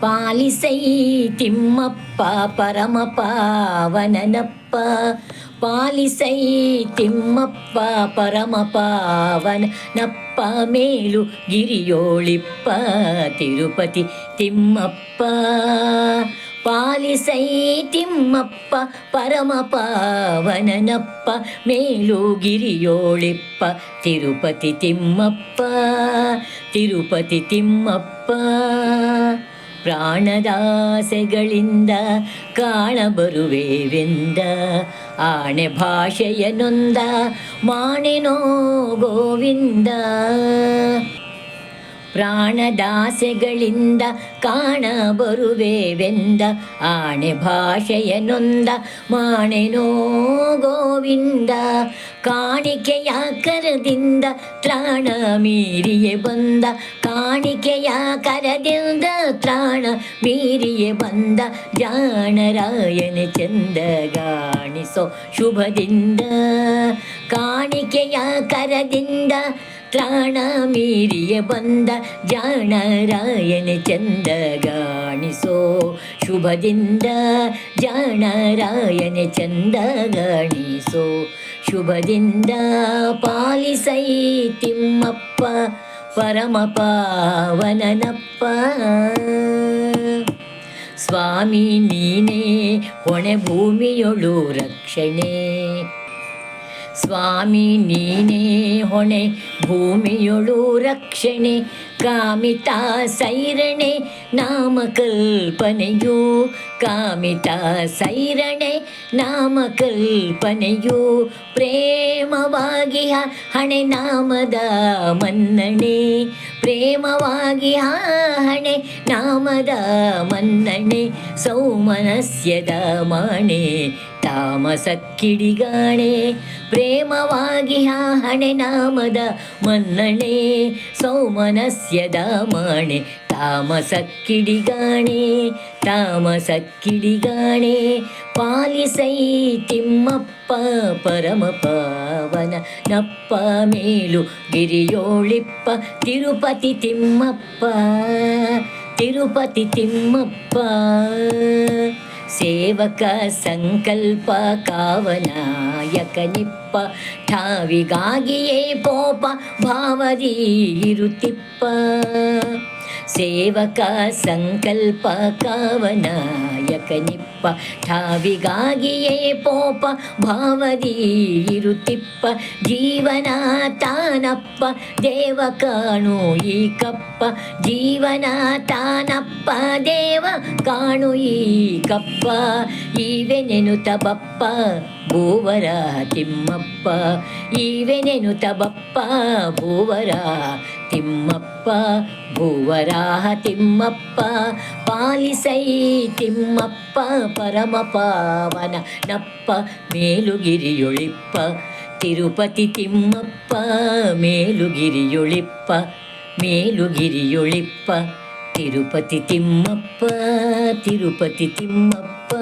ಪಾಲಿಸೈ ತಿಮ್ಮಪ್ಪ ಪರಮ ಪಾವನನಪ್ಪ ಪಾಲಿಸೈ ತಿಮ್ಮಪ್ಪ ಪರಮ ಪಾವನನಪ್ಪ ಮೇಲು ಗಿರಿಯೋಳಿಪ್ಪ ತಿರುಪತಿ ತಿಮ್ಮಪ್ಪ ಪಾಲಿಸೈ ತಿಮ್ಮಪ್ಪ ಪರಮ ಪಾವನನಪ್ಪ ಮೇಲು ಗಿರಿಯೋಳಿಪ್ಪ ತಿರುಪತಿ ತಿಮ್ಮಪ್ಪ ತಿರುಪತಿ ತಿಮ್ಮಪ್ಪ ಪ್ರಾಣದಾಸೆಗಳಿಂದ ಕಾಣಬರುವೆವೆಂದ ಆಣೆ ಭಾಷೆಯ ನೊಂದ ಮಾಣೆನೋ ಗೋವಿಂದ. ಪ್ರಾಣದಾಸೆಗಳಿಂದ ಕಾಣಬರುವೆವೆಂದ ಆಣೆ ಭಾಷೆಯ ನೊಂದ ಮಾಣೆನೋ ಗೋವಿಂದ ಕಾಣಿಕೆಯ ಕರದಿಂದ ತ್ರಾಣ ಮೀರಿಯೇ ಬಂದ ಕಾಣಿಕೆಯ ಕರದಿಂದ ತ್ರಾಣ ಮೀರಿಯೇ ಬಂದ ಜಾಣರಾಯನ ಚಂದ ಗಾಣಿಸೋ ಶುಭದಿಂದ ಕಾಣಿಕೆಯ ಕರದಿಂದ ತ್ರಾಣ ಮೀರಿಯ ಬಂದ ಜಾಣರಾಯನ ಚಂದ ಗಾಣಿಸೋ ಶುಭದಿಂದ ಜಾಣರಾಯನ ಚಂದ ಗಾಣಿಸೋ ಶುಭದಿಂದ ಪಾಲಿಸೈ ತಿಮ್ಮಪ್ಪ, ಪರಮ ಪಾವನನಪ್ಪ. ಸ್ವಾಮಿ ನೀನೇ, ಹೊಣೆ ಭೂಮಿಯೊಳು ರಕ್ಷಣೆ. ಸ್ವಾಮಿ ನೀನೇ ಹೊಣೆ, ಭೂಮಿಯೊಳು ರಕ್ಷಣೆ, ಕಾಮಿತ ಸೈರಣೆ, ನಾಮಕಲ್ಪನೆಯು ಕಾಮಿತ ಸೈರಣೆ, ನಾಮಕಲ್ಪನೆಯು ಪ್ರೇಮವಾಗಿ ಹಣೆ, ನಾಮದ ಮನ್ನಣೆ. ಪ್ರೇಮವಾಗಿ ಹಣೆ, ನಾಮದ ಮನ್ನಣೆ, ಸೌಮನಸ್ಯದ ಮಾಣೆ. ಕಿಡಿಗಾಣೆ ಪ್ರೇಮವಾಗಿ ಆ ಹಣೆ ನಾಮದ ಮನ್ನಣೆ ಸೌಮನಸ್ಯದ ಮಾಣೆ ತಾಮಸಕ್ಕಿಡಿಗಾಣೆ ತಾಮಸಕ್ಕಿಡಿಗಾಣೆ ತಾಮಸ ಕಿಡಿಗಾಣೆ ಪಾಲಿಸೈ ತಿಮ್ಮಪ್ಪ ಪರಮ ಪಾವನ, ನಪ್ಪ ಮೇಲು ಗಿರಿಯೋಳಿಪ್ಪ, ತಿರುಪತಿ ತಿಮ್ಮಪ್ಪ ತಿರುಪತಿ ತಿಮ್ಮಪ್ಪ. ಸೇವಕ ಸಂಕಲ್ಪ ಕಾವನಾಯಕ ನಿಪ್ಪ ಠಾವಿಗಾಗಿಯೇ ಪೋಪ ಭಾವದಿ ಇರುತ್ತಿಪ್ಪ ಸೇವಕ ಸಂಕಲ್ಪ ಕಾವನಾಯಕ ನಿಪ್ಪ ಠಾವಿಗಾಗಿಯೇ ಪೋಪ, ಭಾವದಿ ಇರುತ್ತಿಪ್ಪ. ಜೀವನ ತಾನಪ್ಪ, ದೇವ ಕಾಣು ಈ ಕಪ್ಪ. ಜೀವನ ತಾನಪ್ಪ, ದೇವ ಕಾಣು ಈ ಕಪ್ಪ. ಈವೆನೆನುತ ಬಪ್ಪ, ಭೂವರ ತಿಮ್ಮಪ್ಪ. ಈವೆನೆನುತ ಬಪ್ಪ, ಭೂವರ ತಿಮ್ಮಪ್ಪ, ಭೂವರಾಹ ತಿಮ್ಮಪ್ಪ, ಪಾಲಿಸೈ ತಿಮ್ಮಪ್ಪ, ಪರಮ ಪಾವನ ನಪ್ಪ, ಮೇಲುಗಿರಿಯೊಳಿಪ್ಪ, ತಿರುಪತಿ ತಿಮ್ಮಪ್ಪ, ಮೇಲುಗಿರಿಯೊಳಿಪ್ಪ ಮೇಲುಗಿರಿಯೊಳಿಪ್ಪ, ತಿರುಪತಿ ತಿಮ್ಮಪ್ಪ ತಿರುಪತಿ ತಿಮ್ಮಪ್ಪ.